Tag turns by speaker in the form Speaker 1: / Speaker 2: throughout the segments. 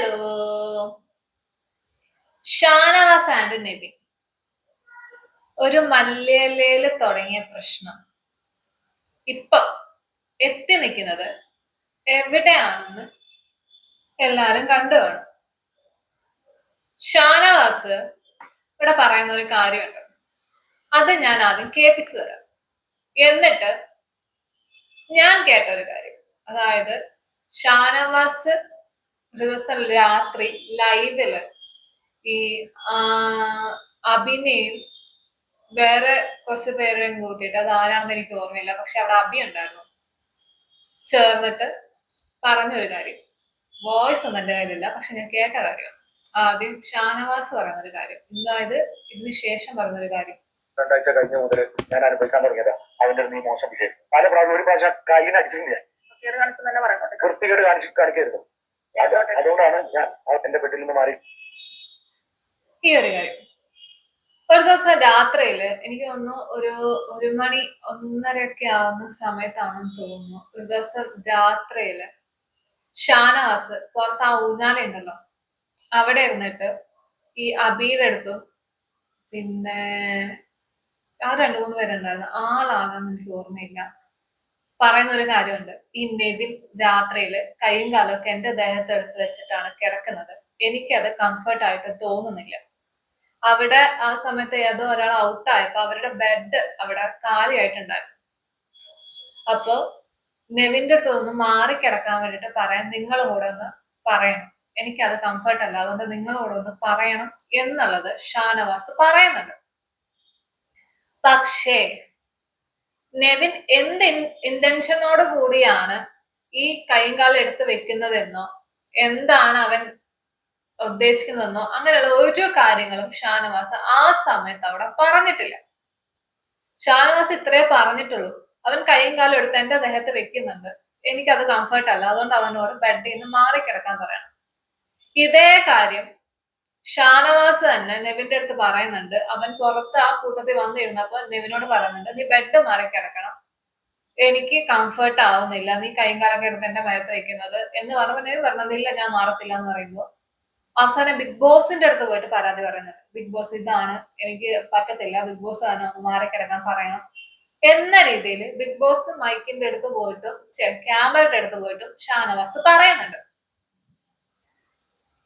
Speaker 1: Hello Shanavas and നബി ഒരു മല്യലയിൽ തുടങ്ങിയ പ്രശ്നം. ഇപ്പൊ എത്തി നിൽക്കുന്നത് എവിടെയാണെന്ന് എല്ലാരും കണ്ടു കാണും. ഷാനവാസ് ഇവിടെ പറയുന്ന ഒരു കാര്യമുണ്ട്. അത് ഞാൻ ആദ്യം കേൾപ്പിച്ചു തരാം. എന്നിട്ട് ഞാൻ കേട്ട ഒരു കാര്യം. അതായത് ഷാനവാസ് ഒരു ദിവസം രാത്രി ലൈവിൽ ഈ അഭിനയും വേറെ കുറച്ച് പേരെയും കൂട്ടിയിട്ട് അത് ആരാണെന്ന് എനിക്ക് ഓർമ്മയില്ല പക്ഷെ അവിടെ അഭി ഉണ്ടായിരുന്നു. ചേർന്നിട്ട് പറഞ്ഞൊരു കാര്യം. വോയിസ് ഒന്നും എന്റെ കയ്യിലില്ല പക്ഷെ ഞാൻ കേട്ട കാര്യം. ആദ്യം ഷാനവാസ് പറയുന്നൊരു കാര്യം. അതായത് ഇതിന് ശേഷം പറഞ്ഞൊരു കാര്യം.
Speaker 2: രണ്ടാഴ്ച കഴിഞ്ഞ മുതൽ ഞാൻ അനുഭവിക്കാൻ തുടങ്ങിയതാണ് അവന്റെ നീ ഈ മോശം വിജയം പല പ്രാവശ്യം ഒരു പ്രാവശ്യം കയ്യിൽ അടിച്ചിട്ടുണ്ട് കൃത്യകേട് വൃത്തികേട് കാണിച്ച് കാണിക്കരുത്. അതുകൊണ്ടാണ് ഞാൻ നിന്ന് മാറി.
Speaker 1: ഒരു കാര്യം. ഒരു ദിവസം രാത്രിയിൽ എനിക്ക് തോന്നുന്നു ഒരു ഒരു മണി ഒന്നരയൊക്കെ ആവുന്ന സമയത്താണെന്ന് തോന്നുന്നു. ഒരു ദിവസം രാത്രിയിൽ ഷാനവാസ് പുറത്ത് ആ ഊഞ്ഞാല ഉണ്ടല്ലോ അവിടെ ഇരുന്നിട്ട് ഈ അബിയുടെ അടുത്തും പിന്നെ ആ രണ്ടു മൂന്ന് പേരുണ്ടായിരുന്നു. ആളാണെന്ന് എനിക്ക് ഓർമ്മയില്ല. പറയുന്ന ഒരു കാര്യമുണ്ട്. ഈ നെബിൻ രാത്രിയിൽ കൈയും കാലൊക്കെ എന്റെ ദേഹത്ത് എടുത്ത് വെച്ചിട്ടാണ് കിടക്കുന്നത്. എനിക്കത് കംഫർട്ട് ആയിട്ട് തോന്നുന്നില്ല. അവിടെ ആ സമയത്ത് ഏതോ ഒരാൾ ഔട്ടായപ്പോ അവരുടെ ബെഡ് അവിടെ കാലിയായിട്ടുണ്ടായിരുന്നു. അപ്പോ നെവിന്റെ അടുത്ത് ഒന്ന് മാറി കിടക്കാൻ വേണ്ടിട്ട് പറയാൻ നിങ്ങളും കൂടെ ഒന്ന് പറയണം. എനിക്കത് കംഫർട്ട് അല്ല. അതുകൊണ്ട് നിങ്ങളോട് ഒന്ന് പറയണം എന്നുള്ളത് ഷാനവാസ് പറയുന്നുണ്ട്. പക്ഷേ നെവിൻ എന്ത് ഇന്റൻഷനോട് കൂടിയാണ് ഈ കൈയും കാലം എടുത്ത് വെക്കുന്നതെന്നോ എന്താണ് അവൻ ഉദ്ദേശിക്കുന്നതെന്നോ അങ്ങനെയുള്ള ഒരു കാര്യങ്ങളും ഷാനവാസ് ആ സമയത്ത് അവിടെ പറഞ്ഞിട്ടില്ല. ഷാനവാസ് ഇത്രേ പറഞ്ഞിട്ടുള്ളൂ. അവൻ കൈയും കാലം എടുത്ത് എന്റെ ദേഹത്ത് വെക്കുന്നുണ്ട്. എനിക്കത് കംഫർട്ട് അല്ല. അതുകൊണ്ട് അവനോട് ബെഡിൽ നിന്ന് മാറിക്കിടക്കാൻ പറയണം. ഇതേ കാര്യം ഷാനവാസ് തന്നെ നെവിന്റെ അടുത്ത് പറയുന്നുണ്ട് അവൻ പുറത്ത് ആ കൂട്ടത്തിൽ വന്നിരുന്നപ്പോ നെവിനോട് പറയുന്നുണ്ട് നീ ബെഡ് മാറി കിടക്കണം. എനിക്ക് കംഫർട്ട് ആവുന്നില്ല. നീ കൈയും കാലൊക്കെ എടുത്ത് എന്റെ മയത്ത് വയ്ക്കുന്നത് എന്ന് പറഞ്ഞപ്പോ നെവിൻ പറഞ്ഞില്ല ഞാൻ മാറത്തില്ല എന്ന് പറയുമ്പോൾ അവസാനം ബിഗ് ബോസിന്റെ അടുത്ത് പോയിട്ട് പരാതി പറയുന്നുണ്ട്. ബിഗ് ബോസ് ഇതാണ്. എനിക്ക് പറ്റത്തില്ല. ബിഗ് ബോസ് ആണ് മാറി കിടക്കാൻ പറയണം. എന്ന രീതിയിൽ ബിഗ് ബോസ് മൈക്കിന്റെ അടുത്ത് പോയിട്ടും ക്യാമറയുടെ അടുത്ത് പോയിട്ടും ഷാനവാസ് പറയുന്നുണ്ട്.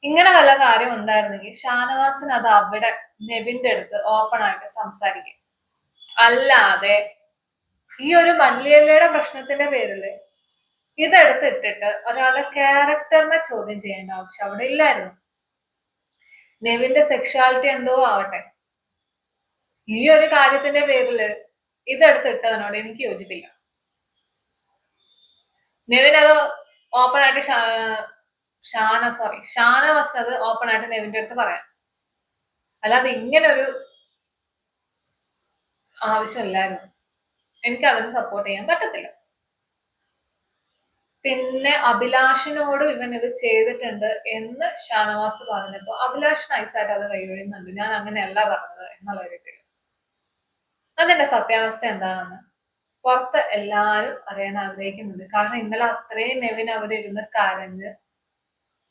Speaker 1: ഇങ്ങനെ വല്ല കാര്യം ഉണ്ടായിരുന്നെങ്കിൽ ഷാനവാസിന് അത് അവിടെ നെബിന്റെ അടുത്ത് ഓപ്പൺ ആയിട്ട് സംസാരിക്കും. അല്ലാതെ ഈ ഒരു മല്ലിയല്ലയുടെ പ്രശ്നത്തിന്റെ പേരിൽ ഇതെടുത്തിട്ടിട്ട് ഒരാളുടെ ക്യാരക്ടറിനെ ചോദ്യം ചെയ്യേണ്ട ആവശ്യം അവിടെ ഇല്ലായിരുന്നു. നെവിന്റെ സെക്ഷുവാലിറ്റി എന്തോ ആവട്ടെ. ഈ ഒരു കാര്യത്തിന്റെ പേരിൽ ഇതെടുത്തിട്ട് അതിനോട് എനിക്ക് യോജിപ്പില്ല. നെവിൻ അത് ഓപ്പൺ ആയിട്ട് ഷാന സോറി ഷാന അത് ഓപ്പൺ ആയിട്ട് നെവിന്റെ അടുത്ത് പറയാം. അല്ലാതെ ഇങ്ങനെ ഒരു ആവശ്യമില്ലായിരുന്നു. എനിക്ക് അതിന് സപ്പോർട്ട് ചെയ്യാൻ പറ്റത്തില്ല. പിന്നെ അഭിലാഷിനോടും ഇവൻ ഇത് ചെയ്തിട്ടുണ്ട് എന്ന് ഷാനവാസ് പറഞ്ഞപ്പോ അഭിലാഷ് നൈസായിട്ട് അത് കൈവഴിയുന്നുണ്ട് ഞാൻ അങ്ങനെയല്ല പറഞ്ഞത് എന്നുള്ള രീതിയിൽ അതിന്റെ സത്യാവസ്ഥ എന്താണെന്ന് പുറത്ത് എല്ലാവരും അറിയാൻ ആഗ്രഹിക്കുന്നുണ്ട്. കാരണം ഇന്നലെ അത്രയും നെവിൻ അവിടെ ഇരുന്ന് കരഞ്ഞ്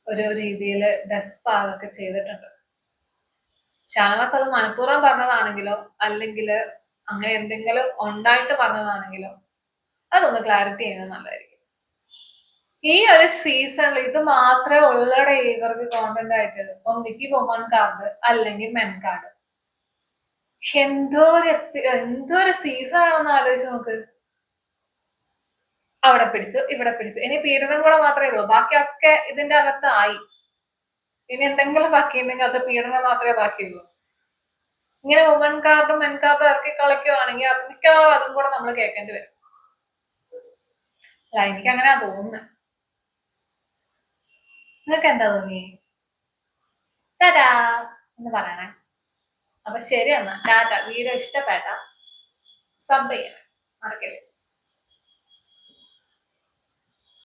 Speaker 1: ഒരു രീതിയിൽ ഡെസ്പാവൊക്കെ ചെയ്തിട്ടുണ്ട്. ഷാനവാസ് അത് മനഃപൂർവം പറഞ്ഞതാണെങ്കിലോ അല്ലെങ്കിൽ അങ്ങനെ എന്തെങ്കിലും ഉണ്ടായിട്ട് പറഞ്ഞതാണെങ്കിലോ അതൊന്ന് ക്ലാരിറ്റി ചെയ്യുന്നത് നല്ലതായിരിക്കും. ഈ ഒരു സീസണിൽ ഇത് മാത്രമേ ഉള്ളടെ ഇവർക്ക് കോണ്ടന്റ് ആയിട്ട്. ഒന്നിക്ക് വുമൺ കാർഡ് അല്ലെങ്കിൽ മെൻ കാർഡ് എന്തോ ഒരു എന്തോ ഒരു സീസൺ ആണെന്ന് ആലോചിച്ച് നോക്ക്. അവിടെ പിടിച്ചു ഇവിടെ പിടിച്ചു. ഇനി പീഡനം കൂടെ മാത്രമേ ഉള്ളൂ. ബാക്കിയൊക്കെ ഇതിന്റെ അകത്ത് ആയി. ഇനി എന്തെങ്കിലും ബാക്കിയുണ്ടെങ്കിൽ അത് പീഡനം മാത്രമേ ബാക്കിയുള്ളൂ. ഇങ്ങനെ വുമൺ കാർഡും മെൻ കാർഡും ഇറക്കി കളിക്കുവാണെങ്കിൽ അത് മിക്കവാറും അതും കൂടെ നമ്മൾ കേൾക്കേണ്ടി വരും. അല്ല എനിക്ക് അങ്ങനെയാ തോന്നുന്നത് നിങ്ങൾക്ക് എന്താ തോന്നി ടാറ്റാ എന്ന് പറയണേ. അപ്പൊ ശരി എന്നാ. ടാറ്റ വീഡിയോ ഇഷ്ടപ്പെട്ട സബ് ചെയ്യണം. മറക്കല്ലേ?